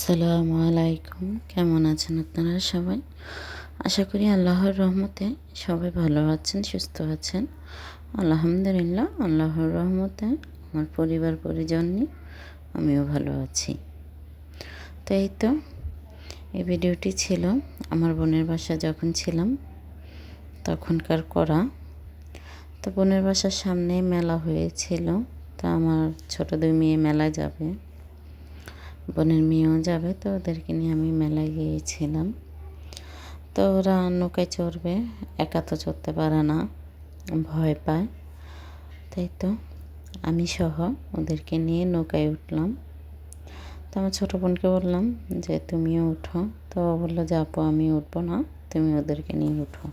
আসসালামু আলাইকুম। কেমন আছেন আপনারা সবাই? আশা করি আল্লাহর রহমতে সবাই ভালো আছেন, সুস্থ আছেন। আলহামদুলিল্লাহ, আল্লাহর রহমতে আমার পরিবার, পরিজন আমিও ভালো আছি। তো এই তো, এই ভিডিওটি ছিল। আমার বোনের বাসা যখন ছিলাম, তখনকার করা তো বোনের বাসার সামনে মেলা হয়েছিল। তা আমার ছোট দুই মেয়ে মেলায় যাবে। বোনের মেয়েও যাবে, তো ওদেরকে নিয়ে আমি মেলায় গিয়েছিলাম। তো ওরা নৌকায় চড়বে, একা তো চড়তে পারে না, ভয় পায়। তাই তো আমি সহ ওদেরকে নিয়ে নৌকায় উঠলাম। তো আমার ছোটো বোনকে বললাম যে, তুমিও উঠো। তো বলল, যে আমি উঠবো না, তুমি ওদেরকে নিয়ে উঠো।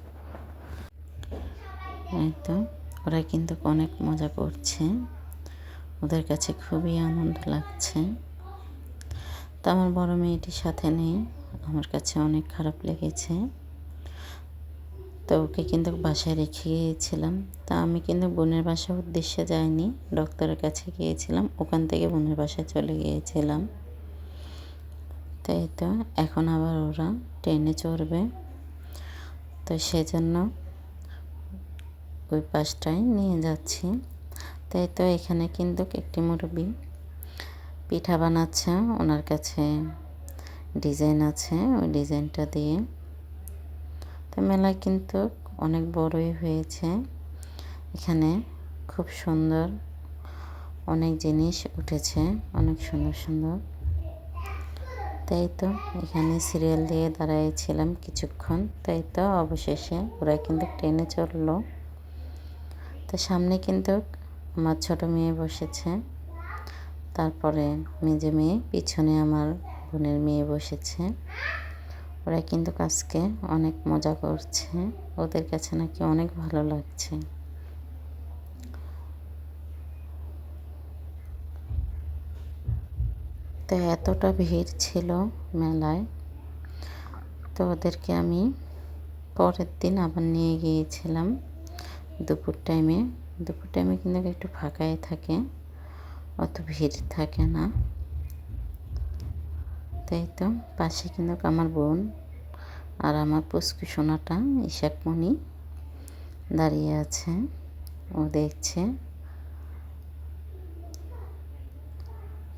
এই তো ওরা কিন্তু অনেক মজা করছে। ওদের কাছে খুবই আনন্দ লাগছে। তো আমার বড় মেয়েটির সাথে নেই। আমার কাছে অনেক খারাপ লেগেছে। তো ওকে কিন্তু বাসায় রেখে গিয়েছিলাম। তা আমি কিন্তু বোনের বাসার উদ্দেশ্যে যাইনি। ডক্টরের কাছে গিয়েছিলাম। ওখান থেকে বোনের বাসায় চলে গিয়েছিলাম। তাই তো এখন আবার ওরা ট্রেনে চড়বে। তো সেজন্য ওই পাশটায় নিয়ে যাচ্ছি। তাই তো এখানে কিন্তু একটি মুরব্বী পিঠা বানাচ্ছে, ওনার কাছে ডিজাইন আছে, ওই ডিজাইনটা দিয়ে। তো মেলা কিন্তু অনেক বড়ই হয়েছে। এখানে খুব সুন্দর অনেক জিনিস উঠেছে, অনেক সুন্দর সুন্দর। তাই তো এখানে সিরিয়াল দিয়ে দাঁড়াইছিলাম কিছুক্ষণ। তাই তো অবশেষে ওরা কিন্তু ট্রেনে চলল তো সামনে কিন্তু আমার ছোট মেয়ে বসেছে। তারপরে মেজে মেয়ে পিছনে আমার বোনের মেয়ে বসেছে। ওরা কিন্তু আজকে অনেক মজা করছে। ওদের কাছে নাকি অনেক ভালো লাগছে। তো এতটা ভিড় ছিল মেলায়। তো ওদেরকে আমি পরের দিন আবার নিয়ে গিয়েছিলাম। দুপুর টাইমে দুপুর টাইমে কিন্তু একটু ফাঁকাই থাকে। অত ভিড় থাকে না। তাই তো পাশে কিন্তু আমার বোন আর আমার পুষ্কু সোনাটা ইশাকমণি দাঁড়িয়ে আছে, ও দেখছে।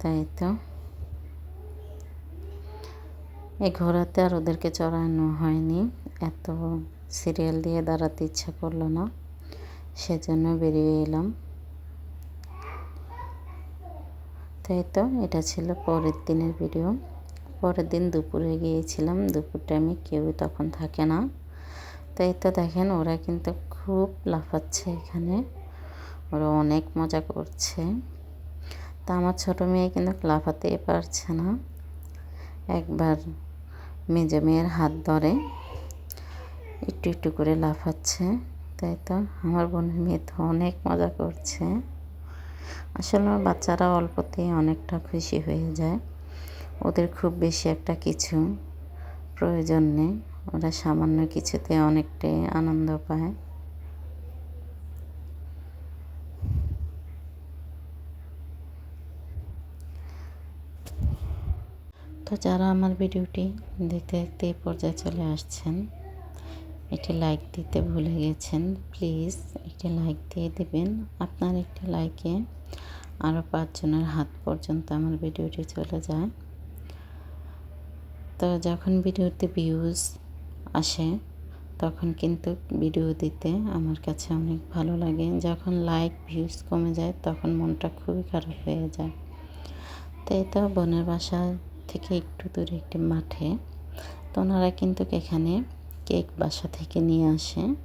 তাই তো এই ঘোরাতে আর ওদেরকে চড়ানো হয়নি। এত সিরিয়াল দিয়ে দাঁড়াতে ইচ্ছা করল না, সেজন্য বেরিয়ে এলাম। তাই তো, এটা ছিল পরের দিনের ভিডিও পরের দিন দুপুরে গিয়েছিলাম, দুপুর টাইমে কেউ তখন থাকে না। তাই তো দেখেন, ওরা কিন্তু খুব লাফাচ্ছে এখানে। ওরা অনেক মজা করছে। তা আমার ছোটো মেয়ে কিন্তু লাফাতে পারছে না। একবার মেজো মেয়ের হাত ধরে একটু একটু করে লাফাচ্ছে। তাই তো, আমার বোনের মেয়ে তো অনেক মজা করছে। আসলে বাচ্চারা অল্পতেই অনেকটা খুশি হয়ে যায়। ওদের খুব বেশি একটা কিছু প্রয়োজন নেই। ওরা সামান্য কিছুতে অনেকটাই আনন্দ পায়। তো যারা আমার ভিডিওটি দেখতে দেখতে এই পর্যায়ে চলে আসছেন একটি লাইক দিতে ভুলে গেছেন প্লিজ একটি লাইক দিয়ে দেবেন। আপনার একটি লাইকে আরও পাঁচজনের হাত পর্যন্ত আমার ভিডিওটি চলে যায়। তো যখন ভিডিওতে ভিউজ আসে, তখন কিন্তু ভিডিও দিতে আমার কাছে অনেক ভালো লাগে। যখন লাইক ভিউজ কমে যায়, তখন মনটা খুবই খারাপ হয়ে যায়। তো এটা বোনের বাসা থেকে একটু দূরে একটি মাঠে। তো ওনারা কিন্তু এখানে কেক বাসা থেকে নিয়ে আসে।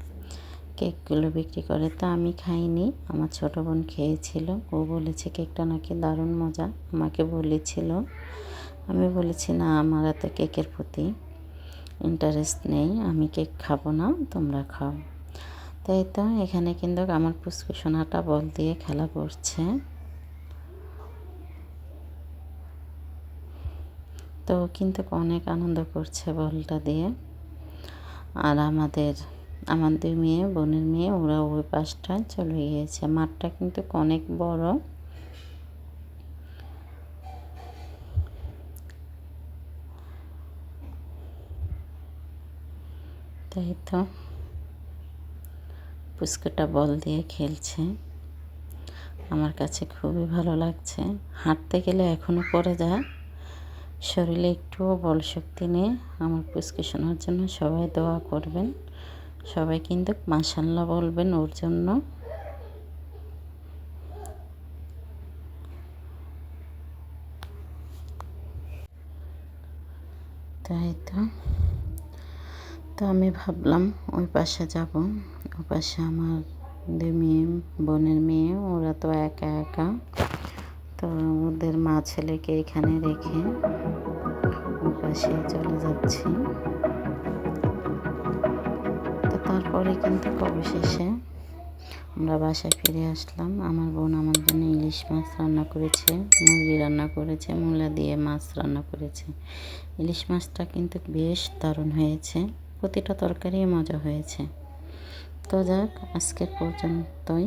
কেকগুলো বিক্রি করে। তা আমি খাইনি। আমার ছোটো বোন খেয়েছিল। ও বলেছে, কেকটা নাকি দারুণ মজা। আমাকে বলেছিল। আমি বলেছি, না, আমার এত কেকের প্রতি ইন্টারেস্ট নেই। আমি কেক খাব না, তোমরা খাও। তাই তো এখানে কিন্তু আমার পুষ্কুসোনাটা বল দিয়ে খেলা করছে। তো কিন্তু অনেক আনন্দ করছে বলটা দিয়ে। আর আমাদের আমাদের মেয়ে, বোনের মেয়ে, ওরা ওই পাশটা চলে গিয়েছে। মাঠটা কিন্তু অনেক বড়। তাই তো পুচকোটা বল দিয়ে খেলছে। আমার কাছে খুবই ভালো লাগছে। হাঁটতে গেলে এখনও পরে যায়। শরীরে একটুও বল শক্তি নেই। আমার পুস্কু শোনার জন্য সবাই দোয়া করবেন। সবাই কিন্তু মাসাল্লাহ বলবেন ওর জন্য। তাই তো। তো আমি ভাবলাম ওই পাশে যাব। ওই পাশে আমার দুই মেয়ে, বোনের মেয়ে, ওরা তো একা একা। তো ওদের মা ছেলেকে এখানে রেখে পাশে চলে যাচ্ছি। তো তারপরে কিন্তু অবশেষে আমরা বাসায় ফিরে আসলাম। আমার বোন আমার জন্য ইলিশ মাছ রান্না করেছে, মুরগি রান্না করেছে, মূলা দিয়ে মাছ রান্না করেছে। ইলিশ মাছটা কিন্তু বেশ দারুণ হয়েছে। প্রতিটা তরকারি মজা হয়েছে। তো যাক, আজকের পর্যন্তই।